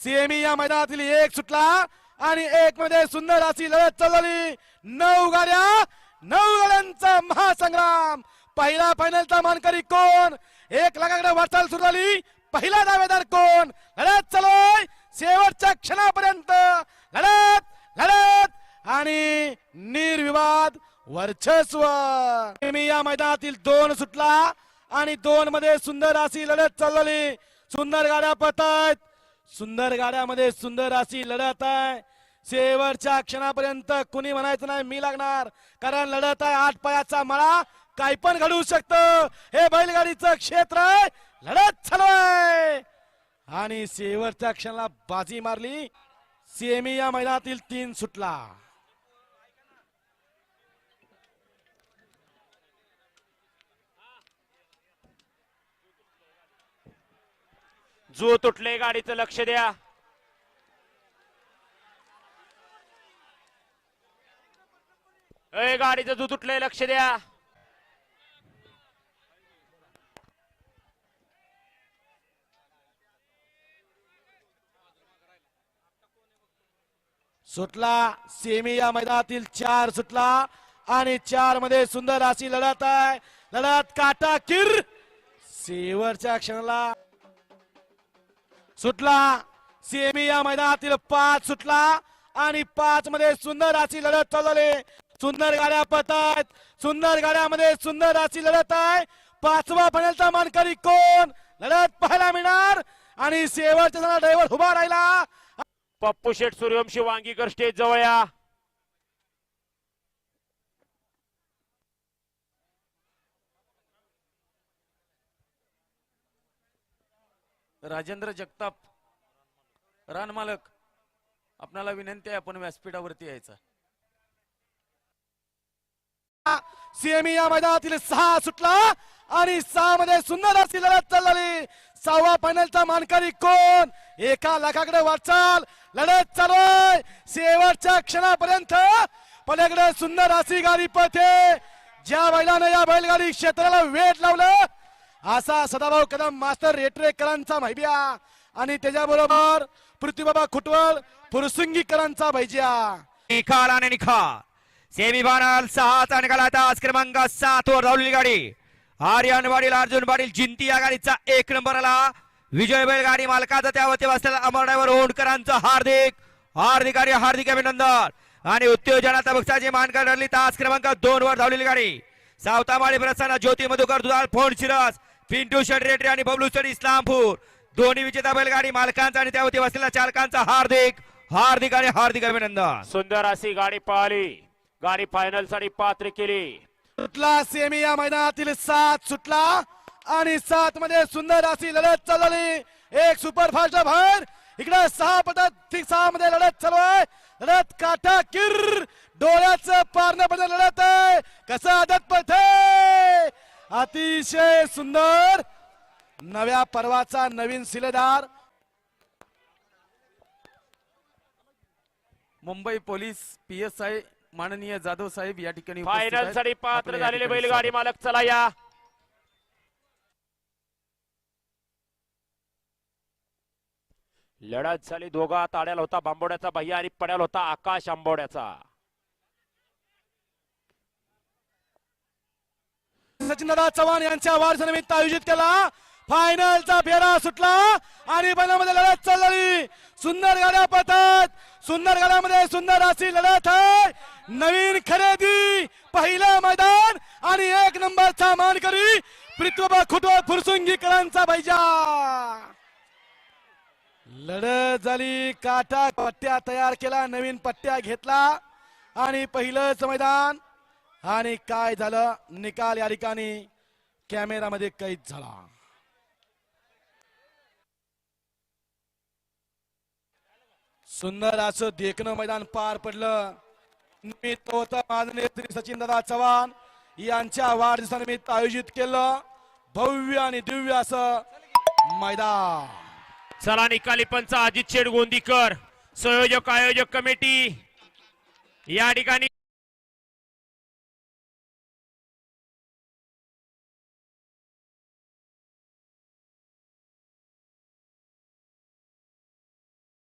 Semi या मैदानातील एक सुटला आणि एक मध्ये सुंदर अशी लढत चालवली नऊ गाड्या नऊ गाड्यांचा महासंग्राम. पहिला फायनलचा मानकरी कोण? एक लाखाकडे वाटचाल सुरू झाली. पहिला दावेदार कोण? लढत चालू शेवटच्या क्षणापर्यंत. लढत लढत आणि निर्विवाद वर्चस्व. सेमी या मैदानातील दोन सुटला आणि दोन मध्ये सुंदर अशी लढत चालवली सुंदर गाड्या पळतायत. सुंदर गाड्यामध्ये सुंदर अशी लढत आहे. शेवटच्या क्षणापर्यंत कुणी म्हणायचं नाही मी लागणार. कारण लढत आहे आठ पायाचा मळा. काय पण घडवू शकतं. हे बैलगाडीचं क्षेत्र आहे. लढत चालू आहे. आणि शेवटच्या क्षणाला बाजी मारली. सेमी या मैदानातील तीन सुटला. जो तुटले गाडीचं लक्ष द्या. अय गाडीचं जो तुटलंय लक्ष द्या. सुटला सेमी या मैदानातील चार सुटला आणि चारमध्ये सुंदर अशी लढत आहे. लढत काटा किर. सेवरच्या क्षणाला सुटला. सेमी या मैदानातील पाच सुटला. आणि पाच मध्ये सुंदर अशी लढत चालवली सुंदर गाड्या पळतायत. सुंदर गाड्यामध्ये सुंदर अशी लढत आहे. पाचवा फायनलचा मानकरी कोण? लढत पाहायला मिळणार. आणि शेवटच्या ड्रायव्हर उभा राहिला. पप्पू शेठ सूर्यवंशी वांगीकर स्टेज जवळ या. राजेंद्र जगताप. रान मालक आपणाला विनंती आहे आपण व्यासपीठावरती यायचं. सीएमई या मैदानातील सहा सुटला आणि सहा मध्ये सुंदर अशी लढत चालली. सहावा फायनलचा मानकरी कोण? एका लाखाकडे वाटचाल. लढत चालू आहे शेवटच्या क्षणापर्यंत पलीकडे सुंदर अशी गाडी पळते. ज्या बैलानं या बैलगाडी क्षेत्राला वेट लावलं असा सदाभाऊ कदम मास्टर रेटरेकरांचा माहिबिया. आणि त्याच्याबरोबर पृथ्वीबाबा खुटवळ फुरसुंगीकरांचा भैजिया निकाल आणि निकाल सेमीफायनल सहाचा निकाल आता आज क्रमांक सात वर धावलेली गाडी आर्यन वाडील अर्जुन वाडील जिंती या गाडीचा एक नंबर आला. विजय बैलगाडी मालकाचा त्यावरती बसलेला अमर ड्रायव्हर ओंडकरांचं हार्दिक हार्दिक आणि हार्दिक अभिनंदन. आणि उत्तेजनाचा बक्षाची मानकर ठरली तास क्रमांक दोन वर धावलेली गाडी सावतामाळी प्रसन्न ज्योती मधुकर दुधाळ फोन शिरस पिंटू शेडरेटरी आणि बबलू शेड इस्लामपूर. दोन्ही विजेता बैलगाडी मालकांचा आणि त्यावरती बसलेल्या चालकांचा हार्दिक हार्दिक आणि हार्दिक अभिनंदन. सुंदर अशी गाडी पळाली गाडी फायनलसाठी पात्र केली. सुटला सेमी या मैदानातील सात सुटला आणि सात मध्ये सुंदर अशी लढत चालवली एक सुपर फास्ट बाहेर इकडे सहा पदक सहा मध्ये लढत चालू आहे. लढत काटा किर. डोळ्याचं पारणं पण लढत आहे. कसं आदत पडते? अतिशय सुंदर नव्या पर्वाचा नवीन शिलेदार Mumbai police P S I माननीय जाधव साहेब या ठिकाणी फायनल. साठी पात्र झालेले बैलगाडी. मालक चला या लढत झाली दोघा ताड्याला होता बांबोड्याचा भैया आणि पड्याला होता आकाश आंबोड्याचा सचिनदादा चव्हाण यांच्या वाढदिवसानिमित्त आयोजित केला. फायनलचा फेरा सुटला आणि बनामध्ये लढत चालली. सुंदर गाड्या पळतात. सुंदर गाड्यामध्ये सुंदर अशी लढत आहे. नवीन खरेदी पहिलं मैदान आणि एक नंबरचा मानकरी पृथ्वीबा खुटवळ फुरसुंगीकरांचा बैजा. लढत झाली काटा पट्ट्या तयार केला नवीन पट्ट्या घेतला आणि पहिलंच मैदान आणि काय झालं? निकाल या ठिकाणी कॅमेरामध्ये कैद झाला. सुंदर असं देखणं मैदान पार पडलं. निमित्त होतं माननीय श्री सचिनदादा चव्हाण. यांच्या वाढदिवसानिमित्त आयोजित केलं भव्य आणि दिव्य असं मैदान. चला निकाली पंच अजित शेठ गोंदीकर संयोजक आयोजक कमिटी. या ठिकाणी